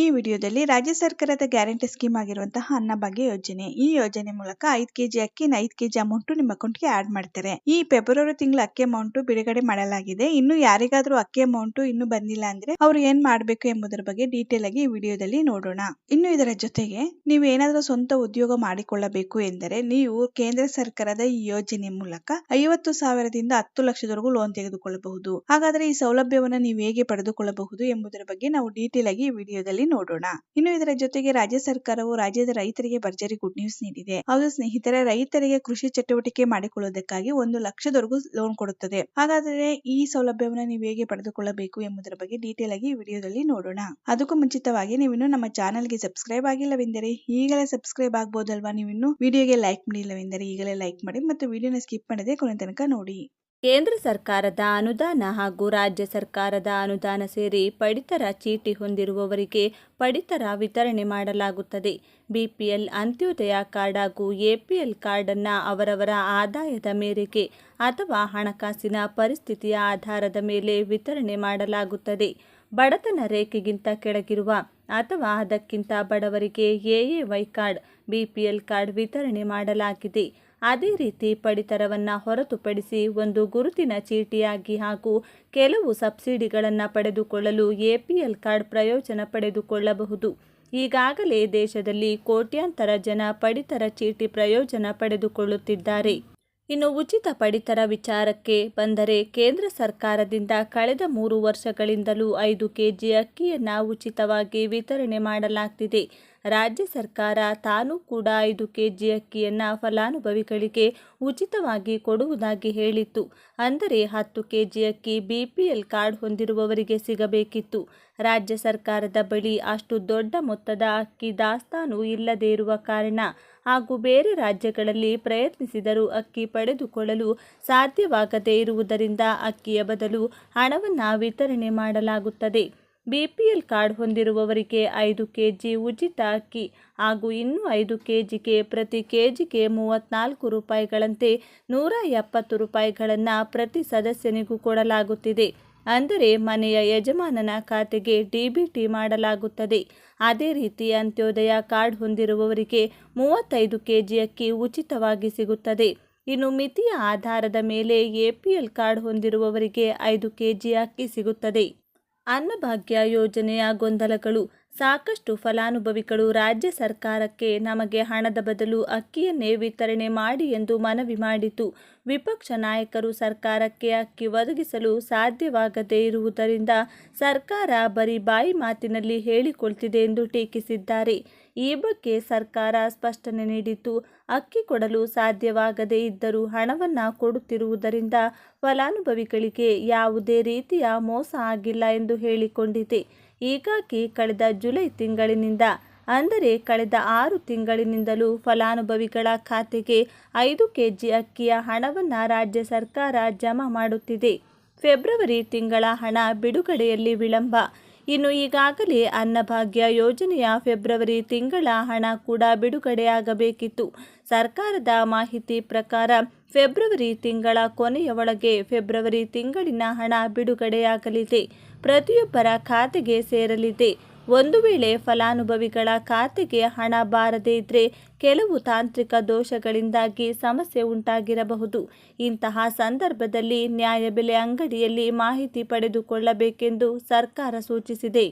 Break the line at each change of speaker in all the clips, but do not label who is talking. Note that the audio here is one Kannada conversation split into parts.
ಈ ವಿಡಿಯೋದಲ್ಲಿ ರಾಜ್ಯ ಸರ್ಕಾರದ ಗ್ಯಾರಂಟಿ ಸ್ಕೀಮ್ ಆಗಿರುವಂತಹ ಅನ್ನಭಾಗ್ಯ ಯೋಜನೆ. ಈ ಯೋಜನೆ ಮೂಲಕ ಐದು ಕೆಜಿ ಅಕ್ಕಿನ ಐದ್ ಕೆಜಿ ಅಮೌಂಟ್ ನಿಮ್ಮ ಅಕೌಂಟ್ಗೆ ಆಡ್ ಮಾಡ್ತಾರೆ. ಈ ಫೆಬ್ರವರಿ ತಿಂಗಳ ಅಕ್ಕಿ ಅಮೌಂಟ್ ಬಿಡುಗಡೆ ಮಾಡಲಾಗಿದೆ. ಇನ್ನು ಯಾರಿಗಾದ್ರೂ ಅಕ್ಕಿ ಅಮೌಂಟ್ ಇನ್ನು ಬಂದಿಲ್ಲ ಅಂದ್ರೆ ಅವ್ರು ಏನ್ ಮಾಡ್ಬೇಕು ಎಂಬುದರ ಬಗ್ಗೆ ಡೀಟೇಲ್ ಆಗಿ ಈ ವಿಡಿಯೋದಲ್ಲಿ ನೋಡೋಣ. ಇನ್ನು ಇದರ ಜೊತೆಗೆ ನೀವು ಏನಾದ್ರೂ ಸ್ವಂತ ಉದ್ಯೋಗ ಮಾಡಿಕೊಳ್ಳಬೇಕು ಎಂದರೆ ನೀವು ಕೇಂದ್ರ ಸರ್ಕಾರದ ಈ ಯೋಜನೆ ಮೂಲಕ ಐವತ್ತು ಸಾವಿರದಿಂದ ಹತ್ತು ಲಕ್ಷದವರೆಗೂ ಲೋನ್ ತೆಗೆದುಕೊಳ್ಳಬಹುದು. ಹಾಗಾದ್ರೆ ಈ ಸೌಲಭ್ಯವನ್ನು ನೀವು ಹೇಗೆ ಪಡೆದುಕೊಳ್ಳಬಹುದು ಎಂಬುದರ ಬಗ್ಗೆ ನಾವು ಡೀಟೇಲ್ ಆಗಿ ಈ ವಿಡಿಯೋದಲ್ಲಿ ನೋಡೋಣ. ಇನ್ನು ಇದರ ಜೊತೆಗೆ ರಾಜ್ಯ ಸರ್ಕಾರವು ರಾಜ್ಯದ ರೈತರಿಗೆ ಭರ್ಜರಿ ಗುಡ್ ನ್ಯೂಸ್ ನೀಡಿದೆ. ಹೌದು ಸ್ನೇಹಿತರೆ, ರೈತರಿಗೆ ಕೃಷಿ ಚಟುವಟಿಕೆ ಮಾಡಿಕೊಳ್ಳುವುದಕ್ಕಾಗಿ ಒಂದು ಲಕ್ಷದವರೆಗೂ ಲೋನ್ ಕೊಡುತ್ತದೆ. ಹಾಗಾದರೆ ಈ ಸೌಲಭ್ಯವನ್ನು ನೀವು ಹೇಗೆ ಪಡೆದುಕೊಳ್ಳಬೇಕು ಎಂಬುದರ ಬಗ್ಗೆ ಡೀಟೇಲ್ ಆಗಿ ವಿಡಿಯೋದಲ್ಲಿ ನೋಡೋಣ. ಅದಕ್ಕೂ ಮುಂಚಿತವಾಗಿ ನೀವಿನ್ನು ನಮ್ಮ ಚಾನೆಲ್ಗೆ ಸಬ್ಸ್ಕ್ರೈಬ್ ಆಗಿಲ್ಲವೆಂದರೆ ಈಗಲೇ ಸಬ್ಸ್ಕ್ರೈಬ್ ಆಗ್ಬೋದಲ್ವಾ? ನೀವಿನ್ನು ವಿಡಿಯೋಗೆ ಲೈಕ್ ಮಾಡಿಲ್ಲವೆಂದರೆ ಈಗಲೇ ಲೈಕ್ ಮಾಡಿ ಮತ್ತು ವಿಡಿಯೋನ ಸ್ಕಿಪ್ ಮಾಡದೆ ಕೊನೆ ತನಕ ನೋಡಿ.
ಕೇಂದ್ರ ಸರ್ಕಾರದ ಅನುದಾನ ಹಾಗೂ ರಾಜ್ಯ ಸರ್ಕಾರದ ಅನುದಾನ ಸೇರಿ ಪಡಿತರ ಚೀಟಿ ಹೊಂದಿರುವವರಿಗೆ ಪಡಿತರ ವಿತರಣೆ ಮಾಡಲಾಗುತ್ತದೆ. ಬಿಪಿಎಲ್ ಅಂತ್ಯೋದಯ ಕಾರ್ಡ್ ಹಾಗೂ ಎಪಿಎಲ್ ಕಾರ್ಡನ್ನು ಅವರವರ ಆದಾಯದ ಮೇರೆಗೆ ಅಥವಾ ಹಣಕಾಸಿನ ಪರಿಸ್ಥಿತಿಯ ಆಧಾರದ ಮೇಲೆ ವಿತರಣೆ ಮಾಡಲಾಗುತ್ತದೆ. ಬಡತನ ರೇಖೆಗಿಂತ ಕೆಳಗಿರುವ ಅಥವಾ ಅದಕ್ಕಿಂತ ಬಡವರಿಗೆ ಎಎವೈ ಕಾರ್ಡ್, ಬಿಪಿಎಲ್ ಕಾರ್ಡ್ ವಿತರಣೆ ಮಾಡಲಾಗಿದೆ. ಅದೇ ರೀತಿ ಪಡಿತರವನ್ನು ಹೊರತುಪಡಿಸಿ ಒಂದು ಗುರುತಿನ ಚೀಟಿಯಾಗಿ ಹಾಗೂ ಕೆಲವು ಸಬ್ಸಿಡಿಗಳನ್ನು ಪಡೆದುಕೊಳ್ಳಲು ಎಪಿಎಲ್ ಕಾರ್ಡ್ ಪ್ರಯೋಜನ ಪಡೆದುಕೊಳ್ಳಬಹುದು. ಈಗಾಗಲೇ ದೇಶದಲ್ಲಿ ಕೋಟ್ಯಾಂತರ ಜನ ಪಡಿತರ ಚೀಟಿ ಪ್ರಯೋಜನ ಪಡೆದುಕೊಳ್ಳುತ್ತಿದ್ದಾರೆ. ಇನ್ನು ಉಚಿತ ಪಡಿತರ ವಿಚಾರಕ್ಕೆ ಬಂದರೆ ಕೇಂದ್ರ ಸರ್ಕಾರದಿಂದ ಕಳೆದ ಮೂರು ವರ್ಷಗಳಿಂದಲೂ ಐದು ಕೆಜಿ ಅಕ್ಕಿಯನ್ನು ಉಚಿತವಾಗಿ ವಿತರಣೆ ಮಾಡಲಾಗ್ತಿದೆ. ರಾಜ್ಯ ಸರ್ಕಾರ ತಾನು ಕೂಡ ಐದು ಕೆಜಿ ಅಕ್ಕಿಯನ್ನು ಫಲಾನುಭವಿಗಳಿಗೆ ಉಚಿತವಾಗಿ ಕೊಡುವುದಾಗಿ ಹೇಳಿತ್ತು. ಅಂದರೆ ಹತ್ತು ಕೆಜಿ ಅಕ್ಕಿ ಬಿಪಿಎಲ್ ಕಾರ್ಡ್ ಹೊಂದಿರುವವರಿಗೆ ಸಿಗಬೇಕಿತ್ತು. ರಾಜ್ಯ ಸರ್ಕಾರದ ಬಳಿ ಅಷ್ಟು ದೊಡ್ಡ ಮೊತ್ತದ ಅಕ್ಕಿ ದಾಸ್ತಾನು ಇಲ್ಲದೇ ಇರುವ ಕಾರಣ ಹಾಗೂ ಬೇರೆ ರಾಜ್ಯಗಳಲ್ಲಿ ಪ್ರಯತ್ನಿಸಿದರೂ ಅಕ್ಕಿ ಪಡೆದುಕೊಳ್ಳಲು ಸಾಧ್ಯವಾಗದೇ ಇರುವುದರಿಂದ ಅಕ್ಕಿಯ ಬದಲು ಹಣವನ್ನು ವಿತರಣೆ ಮಾಡಲಾಗುತ್ತದೆ. ಬಿಪಿಎಲ್ ಕಾರ್ಡ್ ಹೊಂದಿರುವವರಿಗೆ ಐದು ಕೆಜಿ ಉಚಿತ ಅಕ್ಕಿ ಹಾಗೂ ಇನ್ನೂ ಐದು ಕೆಜಿಗೆ ಪ್ರತಿ ಕೆಜಿಗೆ ಮೂವತ್ತ್ನಾಲ್ಕು ರೂಪಾಯಿಗಳಂತೆ ನೂರ ಎಪ್ಪತ್ತು ರೂಪಾಯಿಗಳನ್ನು ಪ್ರತಿ ಸದಸ್ಯನಿಗೂ ಕೊಡಲಾಗುತ್ತಿದೆ. ಅಂದರೆ ಮನೆಯ ಯಜಮಾನನ ಖಾತೆಗೆ ಡಿಬಿಟಿ ಮಾಡಲಾಗುತ್ತದೆ. ಅದೇ ರೀತಿ ಅಂತ್ಯೋದಯ ಕಾರ್ಡ್ ಹೊಂದಿರುವವರಿಗೆ ಮೂವತ್ತೈದು ಕೆಜಿ ಅಕ್ಕಿ ಉಚಿತವಾಗಿ ಸಿಗುತ್ತದೆ. ಇನ್ನು ಮಿತಿಯ ಆಧಾರದ ಮೇಲೆ ಎಪಿಎಲ್ ಕಾರ್ಡ್ ಹೊಂದಿರುವವರಿಗೆ ಐದು ಕೆಜಿ ಅಕ್ಕಿ ಸಿಗುತ್ತದೆ. ಅನ್ನಭಾಗ್ಯ ಯೋಜನೆಯ ಗೊಂದಲಗಳು ಸಾಕಷ್ಟು ಫಲಾನುಭವಿಗಳು ರಾಜ್ಯ ಸರ್ಕಾರಕ್ಕೆ ನಮಗೆ ಹಣದ ಬದಲು ಅಕ್ಕಿಯನ್ನೇ ವಿತರಣೆ ಮಾಡಿ ಎಂದು ಮನವಿ ಮಾಡಿತು ವಿಪಕ್ಷ ನಾಯಕರು ಸರ್ಕಾರಕ್ಕೆ ಅಕ್ಕಿ ಒದಗಿಸಲು ಸಾಧ್ಯವಾಗದೇ ಇರುವುದರಿಂದ ಸರ್ಕಾರ ಬರೀ ಬಾಯಿ ಮಾತಿನಲ್ಲಿ ಹೇಳಿಕೊಳ್ತಿದೆ ಎಂದು ಟೀಕಿಸಿದ್ದಾರೆ. ಈ ಬಗ್ಗೆ ಸರ್ಕಾರ ಸ್ಪಷ್ಟನೆ ನೀಡಿತು ಅಕ್ಕಿ ಕೊಡಲು ಸಾಧ್ಯವಾಗದೇ ಇದ್ದರೂ ಹಣವನ್ನು ಕೊಡುತ್ತಿರುವುದರಿಂದ ಫಲಾನುಭವಿಗಳಿಗೆ ಯಾವುದೇ ರೀತಿಯ ಮೋಸ ಆಗಿಲ್ಲ ಎಂದು ಹೇಳಿಕೊಂಡಿದೆ. ಹೀಗಾಗಿ ಕಳೆದ ಜುಲೈ ತಿಂಗಳಿನಿಂದ, ಅಂದರೆ ಕಳೆದ ಆರು ತಿಂಗಳಿನಿಂದಲೂ ಫಲಾನುಭವಿಗಳ ಖಾತೆಗೆ ಐದು ಕೆಜಿ ಅಕ್ಕಿಯ ಹಣವನ್ನು ರಾಜ್ಯ ಸರ್ಕಾರ ಜಮಾ ಮಾಡುತ್ತಿದೆ. ಫೆಬ್ರವರಿ ತಿಂಗಳ ಹಣ ಬಿಡುಗಡೆಯಲ್ಲಿ ವಿಳಂಬ ಇನ್ನು ಈಗಾಗಲೇ ಅನ್ನಭಾಗ್ಯ ಯೋಜನೆಯ ಫೆಬ್ರವರಿ ತಿಂಗಳ ಹಣ ಕೂಡ ಬಿಡುಗಡೆಯಾಗಬೇಕಿತ್ತು. ಸರ್ಕಾರದ ಮಾಹಿತಿ ಪ್ರಕಾರ ಫೆಬ್ರವರಿ ತಿಂಗಳ ಕೊನೆಯ ಒಳಗೆ ಫೆಬ್ರವರಿ ತಿಂಗಳಿನ ಹಣ ಬಿಡುಗಡೆಯಾಗಲಿದೆ. ಪ್ರತಿಯೊಬ್ಬರ ಖಾತೆಗೆ ಸೇರಲಿದೆ. ಒಂದು ವೇಳೆ ಫಲಾನುಭವಿಗಳ ಖಾತೆಗೆ ಹಣ ಬಾರದೇ ಇದ್ರೆ ಕೆಲವು ತಾಂತ್ರಿಕ ದೋಷಗಳಿಂದಾಗಿ ಸಮಸ್ಯೆ ಉಂಟಾಗಿರಬಹುದು. ಇಂತಹ ಸಂದರ್ಭದಲ್ಲಿ ನ್ಯಾಯಬೆಲೆ ಅಂಗಡಿಯಲ್ಲಿ ಮಾಹಿತಿ ಪಡೆದುಕೊಳ್ಳಬೇಕೆಂದು ಸರ್ಕಾರ ಸೂಚಿಸಿದೆ.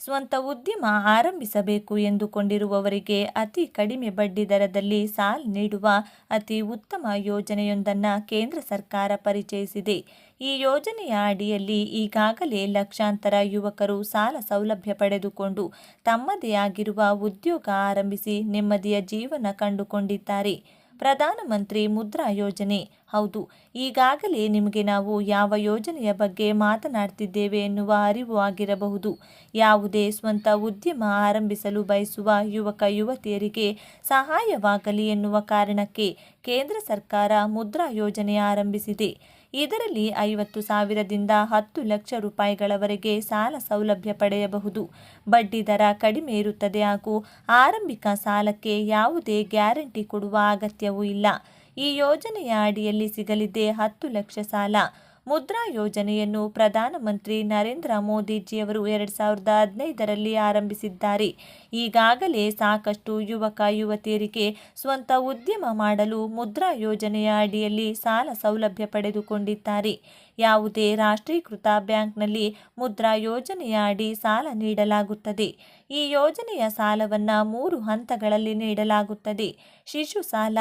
ಸ್ವಂತ ಉದ್ಯಮ ಆರಂಭಿಸಬೇಕು ಎಂದುಕೊಂಡಿರುವವರಿಗೆ ಅತಿ ಕಡಿಮೆ ಬಡ್ಡಿ ದರದಲ್ಲಿ ಸಾಲ ನೀಡುವ ಅತಿ ಉತ್ತಮ ಯೋಜನೆಯೊಂದನ್ನು ಕೇಂದ್ರ ಸರ್ಕಾರ ಪರಿಚಯಿಸಿದೆ. ಈ ಯೋಜನೆಯ ಅಡಿಯಲ್ಲಿ ಈಗಾಗಲೇ ಲಕ್ಷಾಂತರ ಯುವಕರು ಸಾಲ ಸೌಲಭ್ಯ ಪಡೆದುಕೊಂಡು ತಮ್ಮದೇ ಆಗಿರುವ ಉದ್ಯೋಗ ಆರಂಭಿಸಿ ನೆಮ್ಮದಿಯ ಜೀವನ ಕಂಡುಕೊಂಡಿದ್ದಾರೆ. ಪ್ರಧಾನಮಂತ್ರಿ ಮುದ್ರಾ ಯೋಜನೆ. ಹೌದು, ಈಗಾಗಲೇ ನಿಮಗೆ ನಾವು ಯಾವ ಯೋಜನೆಯ ಬಗ್ಗೆ ಮಾತನಾಡ್ತಿದ್ದೇವೆ ಎನ್ನುವ ಅರಿವು ಆಗಿರಬಹುದು. ಯಾವುದೇ ಸ್ವಂತ ಉದ್ಯಮ ಆರಂಭಿಸಲು ಬಯಸುವ ಯುವಕ ಯುವತಿಯರಿಗೆ ಸಹಾಯವಾಗಲಿ ಎನ್ನುವ ಕಾರಣಕ್ಕೆ ಕೇಂದ್ರ ಸರ್ಕಾರ ಮುದ್ರಾ ಯೋಜನೆ ಆರಂಭಿಸಿದೆ. ಇದರಲ್ಲಿ ಐವತ್ತು ಸಾವಿರದಿಂದ ಹತ್ತು ಲಕ್ಷ ರೂಪಾಯಿಗಳವರೆಗೆ ಸಾಲ ಸೌಲಭ್ಯ ಪಡೆಯಬಹುದು. ಬಡ್ಡಿ ದರ ಕಡಿಮೆ ಇರುತ್ತದೆ ಹಾಗೂ ಆರಂಭಿಕ ಸಾಲಕ್ಕೆ ಯಾವುದೇ ಗ್ಯಾರಂಟಿ ಕೊಡುವ ಅಗತ್ಯವೂ ಇಲ್ಲ. ಈ ಯೋಜನೆಯ ಅಡಿಯಲ್ಲಿ ಸಿಗಲಿದೆ ಹತ್ತು ಲಕ್ಷ ಸಾಲ. ಮುದ್ರಾ ಯೋಜನೆಯನ್ನು ಪ್ರಧಾನಮಂತ್ರಿ ನರೇಂದ್ರ ಮೋದಿಜಿಯವರು ಎರಡು ಸಾವಿರದ ಹದಿನೈದರಲ್ಲಿ ಆರಂಭಿಸಿದ್ದಾರೆ. ಈಗಾಗಲೇ ಸಾಕಷ್ಟು ಯುವಕ, ಯುವತಿಯರಿಗೆ ಸ್ವಂತ ಉದ್ಯಮ ಮಾಡಲು ಮುದ್ರಾ ಯೋಜನೆಯ ಅಡಿಯಲ್ಲಿ ಸಾಲ ಸೌಲಭ್ಯ ಪಡೆದುಕೊಂಡಿದ್ದಾರೆ. ಯಾವುದೇ ರಾಷ್ಟ್ರೀಕೃತ ಬ್ಯಾಂಕ್ನಲ್ಲಿ ಮುದ್ರಾ ಯೋಜನೆಯ ಅಡಿ ಸಾಲ ನೀಡಲಾಗುತ್ತದೆ. ಈ ಯೋಜನೆಯ ಸಾಲವನ್ನು ಮೂರು ಹಂತಗಳಲ್ಲಿ ನೀಡಲಾಗುತ್ತದೆ. ಶಿಶು ಸಾಲ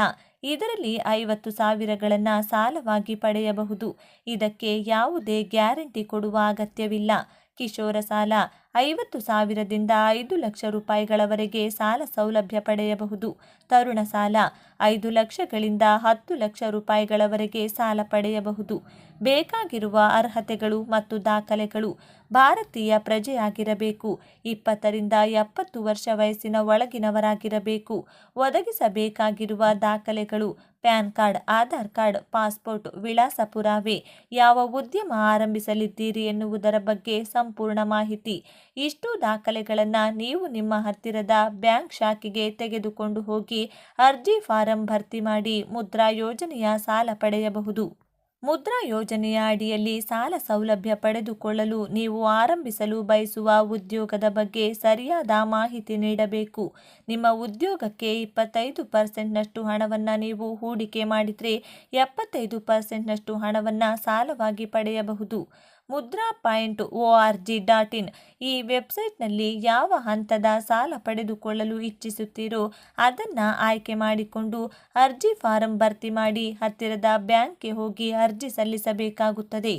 ಇದರಲ್ಲಿ ಐವತ್ತು ಸಾವಿರಗಳನ್ನು ಸಾಲವಾಗಿ ಪಡೆಯಬಹುದು. ಇದಕ್ಕೆ ಯಾವುದೇ ಗ್ಯಾರಂಟಿ ಕೊಡುವ ಅಗತ್ಯವಿಲ್ಲ. ಕಿಶೋರ ಸಾಲ ಐವತ್ತು ಸಾವಿರದಿಂದ ಐದು ಲಕ್ಷ ರೂಪಾಯಿಗಳವರೆಗೆ ಸಾಲ ಸೌಲಭ್ಯ ಪಡೆಯಬಹುದು. ತರುಣ ಸಾಲ, ಐದು ಲಕ್ಷಗಳಿಂದ ಹತ್ತು ಲಕ್ಷ ರೂಪಾಯಿಗಳವರೆಗೆ ಸಾಲ ಪಡೆಯಬಹುದು. ಬೇಕಾಗಿರುವ ಅರ್ಹತೆಗಳು ಮತ್ತು ದಾಖಲೆಗಳು ಭಾರತೀಯ ಪ್ರಜೆಯಾಗಿರಬೇಕು. ಇಪ್ಪತ್ತರಿಂದ ಎಪ್ಪತ್ತು ವರ್ಷ ವಯಸ್ಸಿನ ಒಳಗಿನವರಾಗಿರಬೇಕು. ಒದಗಿಸಬೇಕಾಗಿರುವ ದಾಖಲೆಗಳು PAN card, Aadhaar card, passport, ವಿಳಾಸ ಪುರಾವೆ, ಯಾವ ಉದ್ಯಮ ಆರಂಭಿಸಲಿದ್ದೀರಿ ಎನ್ನುವುದರ ಬಗ್ಗೆ ಸಂಪೂರ್ಣ ಮಾಹಿತಿ ಇಷ್ಟು ದಾಖಲೆಗಳನ್ನು ನೀವು ನಿಮ್ಮ ಹತ್ತಿರದ ಬ್ಯಾಂಕ್ ಶಾಖೆಗೆ ತೆಗೆದುಕೊಂಡು ಹೋಗಿ ಅರ್ಜಿ ಫಾರಂ ಭರ್ತಿ ಮಾಡಿ ಮುದ್ರಾ ಯೋಜನೆಯ ಸಾಲ ಪಡೆಯಬಹುದು. ಮುದ್ರಾ ಯೋಜನೆಯ ಅಡಿಯಲ್ಲಿ ಸಾಲ ಸೌಲಭ್ಯ ಪಡೆದುಕೊಳ್ಳಲು ನೀವು ಆರಂಭಿಸಲು ಬಯಸುವ ಉದ್ಯೋಗದ ಬಗ್ಗೆ ಸರಿಯಾದ ಮಾಹಿತಿ ನೀಡಬೇಕು. ನಿಮ್ಮ ಉದ್ಯೋಗಕ್ಕೆ ಇಪ್ಪತ್ತೈದು ಪರ್ಸೆಂಟ್ನಷ್ಟು ಹಣವನ್ನು ನೀವು ಹೂಡಿಕೆ ಮಾಡಿದರೆ ಎಪ್ಪತ್ತೈದು ಪರ್ಸೆಂಟ್ನಷ್ಟು ಹಣವನ್ನು ಸಾಲವಾಗಿ ಪಡೆಯಬಹುದು. Mudra point O R G dot in. ಈ ವೆಬ್ಸೈಟ್ನಲ್ಲಿ ಯಾವ ಹಂತದ ಸಾಲ ಪಡೆದುಕೊಳ್ಳಲು ಇಚ್ಛಿಸುತ್ತೀರೋ ಅದನ್ನು ಆಯ್ಕೆ ಮಾಡಿಕೊಂಡು ಅರ್ಜಿ ಫಾರಂ ಭರ್ತಿ ಮಾಡಿ ಹತ್ತಿರದ ಬ್ಯಾಂಕ್ಗೆ ಹೋಗಿ ಅರ್ಜಿ ಸಲ್ಲಿಸಬೇಕಾಗುತ್ತದೆ.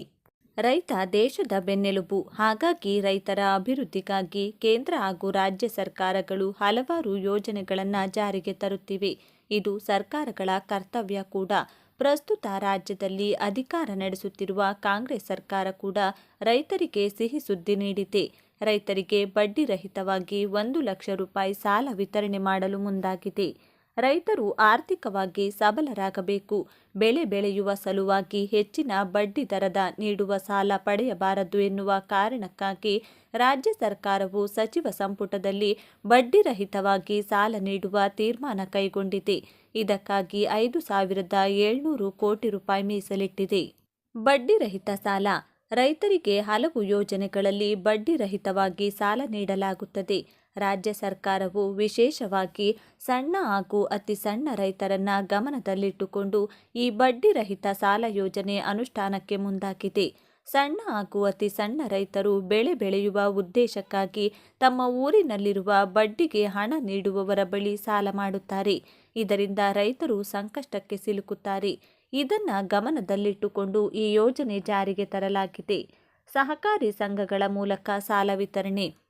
ರೈತ ದೇಶದ ಬೆನ್ನೆಲುಬು. ಹಾಗಾಗಿ ರೈತರ ಅಭಿವೃದ್ಧಿಗಾಗಿ ಕೇಂದ್ರ ಹಾಗೂ ರಾಜ್ಯ ಸರ್ಕಾರಗಳು ಹಲವಾರು ಯೋಜನೆಗಳನ್ನು ಜಾರಿಗೆ ತರುತ್ತಿವೆ. ಇದು ಸರ್ಕಾರಗಳ ಕರ್ತವ್ಯ ಕೂಡ. ಪ್ರಸ್ತುತ ರಾಜ್ಯದಲ್ಲಿ ಅಧಿಕಾರ ನಡೆಸುತ್ತಿರುವ ಕಾಂಗ್ರೆಸ್ ಸರ್ಕಾರ ಕೂಡ ರೈತರಿಗೆ ಸಿಹಿ ಸುದ್ದಿ ನೀಡಿದೆ. ರೈತರಿಗೆ ಬಡ್ಡಿರಹಿತವಾಗಿ ಒಂದು ಲಕ್ಷ ರೂಪಾಯಿ ಸಾಲ ವಿತರಣೆ ಮಾಡಲು ಮುಂದಾಗಿದೆ. ರೈತರು ಆರ್ಥಿಕವಾಗಿ ಸಬಲರಾಗಬೇಕು. ಬೆಳೆ ಬೆಳೆಯುವ ಸಲುವಾಗಿ ಹೆಚ್ಚಿನ ಬಡ್ಡಿ ದರದ ನೀಡುವ ಸಾಲ ಪಡೆಯಬಾರದು ಎನ್ನುವ ಕಾರಣಕ್ಕಾಗಿ ರಾಜ್ಯ ಸರ್ಕಾರವು ಸಚಿವ ಸಂಪುಟದಲ್ಲಿ ಬಡ್ಡಿರಹಿತವಾಗಿ ಸಾಲ ನೀಡುವ ತೀರ್ಮಾನ ಕೈಗೊಂಡಿದೆ. ಇದಕ್ಕಾಗಿ ಐದು ಸಾವಿರದ ಏಳ್ನೂರು ಕೋಟಿ ರೂಪಾಯಿ ಮೀಸಲಿಟ್ಟಿದೆ. ಬಡ್ಡಿರಹಿತ ಸಾಲ ರೈತರಿಗೆ ಹಲವು ಯೋಜನೆಗಳಲ್ಲಿ ಬಡ್ಡಿ ರಹಿತವಾಗಿ ಸಾಲ ನೀಡಲಾಗುತ್ತದೆ. ರಾಜ್ಯ ಸರ್ಕಾರವು ವಿಶೇಷವಾಗಿ ಸಣ್ಣ ಹಾಗೂ ಅತಿ ಸಣ್ಣ ರೈತರನ್ನ ಗಮನದಲ್ಲಿಟ್ಟುಕೊಂಡು ಈ ಬಡ್ಡಿ ರಹಿತ ಸಾಲ ಯೋಜನೆ ಅನುಷ್ಠಾನಕ್ಕೆ ಮುಂದಾಗಿದೆ. ಸಣ್ಣ ಹಾಗೂ ಅತಿ ಸಣ್ಣ ರೈತರು ಬೆಳೆ ಬೆಳೆಯುವ ಉದ್ದೇಶಕ್ಕಾಗಿ ತಮ್ಮ ಊರಿನಲ್ಲಿರುವ ಬಡ್ಡಿಗೆ ಹಣ ನೀಡುವವರ ಬಳಿ ಸಾಲ ಮಾಡುತ್ತಾರೆ. ಇದರಿಂದ ರೈತರು ಸಂಕಷ್ಟಕ್ಕೆ ಸಿಲುಕುತ್ತಾರೆ. ಇದನ್ನ ಗಮನದಲ್ಲಿಟ್ಟುಕೊಂಡು ಈ ಯೋಜನೆ ಜಾರಿಗೆ ತರಲಾಗಿದೆ. ಸಹಕಾರಿ ಸಂಘಗಳ ಮೂಲಕ ಸಾಲ ವಿತರಣೆ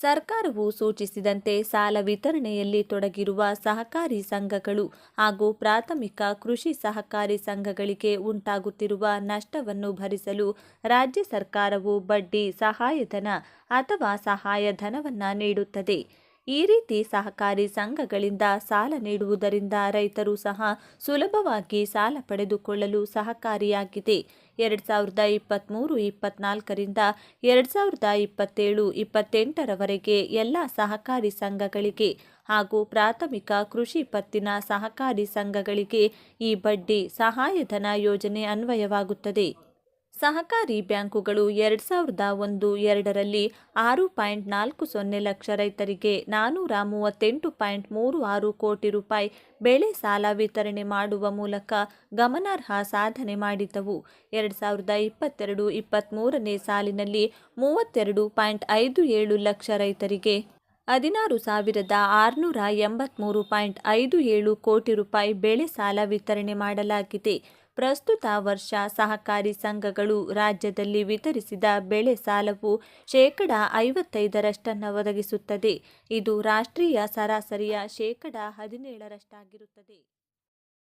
ಸರ್ಕಾರವು ಸೂಚಿಸಿದಂತೆ ಸಾಲ ವಿತರಣೆಯಲ್ಲಿ ತೊಡಗಿರುವ ಸಹಕಾರಿ ಸಂಘಗಳು ಹಾಗೂ ಪ್ರಾಥಮಿಕ ಕೃಷಿ ಸಹಕಾರಿ ಸಂಘಗಳಿಗೆ ಉಂಟಾಗುತ್ತಿರುವ ನಷ್ಟವನ್ನು ಭರಿಸಲು ರಾಜ್ಯ ಸರ್ಕಾರವು ಬಡ್ಡಿ ಸಹಾಯಧನ ಅಥವಾ ಸಹಾಯಧನವನ್ನು ನೀಡುತ್ತದೆ. ಈ ರೀತಿ ಸಹಕಾರಿ ಸಂಘಗಳಿಂದ ಸಾಲ ನೀಡುವುದರಿಂದ ರೈತರು ಸಹ ಸುಲಭವಾಗಿ ಸಾಲ ಪಡೆದುಕೊಳ್ಳಲು ಸಹಕಾರಿಯಾಗಿದೆ. ಎರಡು ಸಾವಿರದ ಇಪ್ಪತ್ತ್ಮೂರು ಇಪ್ಪತ್ನಾಲ್ಕರಿಂದ ಎರಡು ಸಾವಿರದ ಇಪ್ಪತ್ತೇಳು ಇಪ್ಪತ್ತೆಂಟರವರೆಗೆ ಎಲ್ಲ ಸಹಕಾರಿ ಸಂಘಗಳಿಗೆ ಹಾಗೂ ಪ್ರಾಥಮಿಕ ಕೃಷಿ ಪತ್ತಿನ ಸಹಕಾರಿ ಸಂಘಗಳಿಗೆ ಈ ಬಡ್ಡಿ ಸಹಾಯಧನ ಯೋಜನೆ ಅನ್ವಯವಾಗುತ್ತದೆ. ಸಹಕಾರಿ ಬ್ಯಾಂಕುಗಳು ಎರಡು ಸಾವಿರದ ಒಂದು ಎರಡರಲ್ಲಿ ಆರು ಪಾಯಿಂಟ್ ನಾಲ್ಕು ಸೊನ್ನೆ ಲಕ್ಷ ರೈತರಿಗೆ ನಾನ್ನೂರ ಮೂವತ್ತೆಂಟು ಪಾಯಿಂಟ್ ಮೂರು ಆರು ಕೋಟಿ ರೂಪಾಯಿ ಬೆಳೆ ಸಾಲ ವಿತರಣೆ ಮಾಡುವ ಮೂಲಕ ಗಮನಾರ್ಹ ಸಾಧನೆ ಮಾಡಿದ್ದವು. ಎರಡು ಸಾವಿರದ ಇಪ್ಪತ್ತೆರಡು ಇಪ್ಪತ್ತ್ಮೂರನೇ ಸಾಲಿನಲ್ಲಿ ಮೂವತ್ತೆರಡು ಪಾಯಿಂಟ್ ಐದು ಏಳು ಲಕ್ಷ ರೈತರಿಗೆ ಹದಿನಾರು ಸಾವಿರದ ಆರುನೂರ ಎಂಬತ್ತ್ಮೂರು ಪಾಯಿಂಟ್ ಐದು ಏಳು ಕೋಟಿ ರೂಪಾಯಿ ಬೆಳೆ ಸಾಲ ವಿತರಣೆ ಮಾಡಲಾಗಿದೆ. ಪ್ರಸ್ತುತ ವರ್ಷ ಸಹಕಾರಿ ಸಂಘಗಳು ರಾಜ್ಯದಲ್ಲಿ ವಿತರಿಸಿದ ಬೆಳೆ ಸಾಲವು ಶೇಕಡ ಐವತ್ತೈದರಷ್ಟನ್ನು ಒದಗಿಸುತ್ತದೆ. ಇದು ರಾಷ್ಟ್ರೀಯ ಸರಾಸರಿಯ ಶೇಕಡ ಹದಿನೇಳರಷ್ಟಾಗಿರುತ್ತದೆ.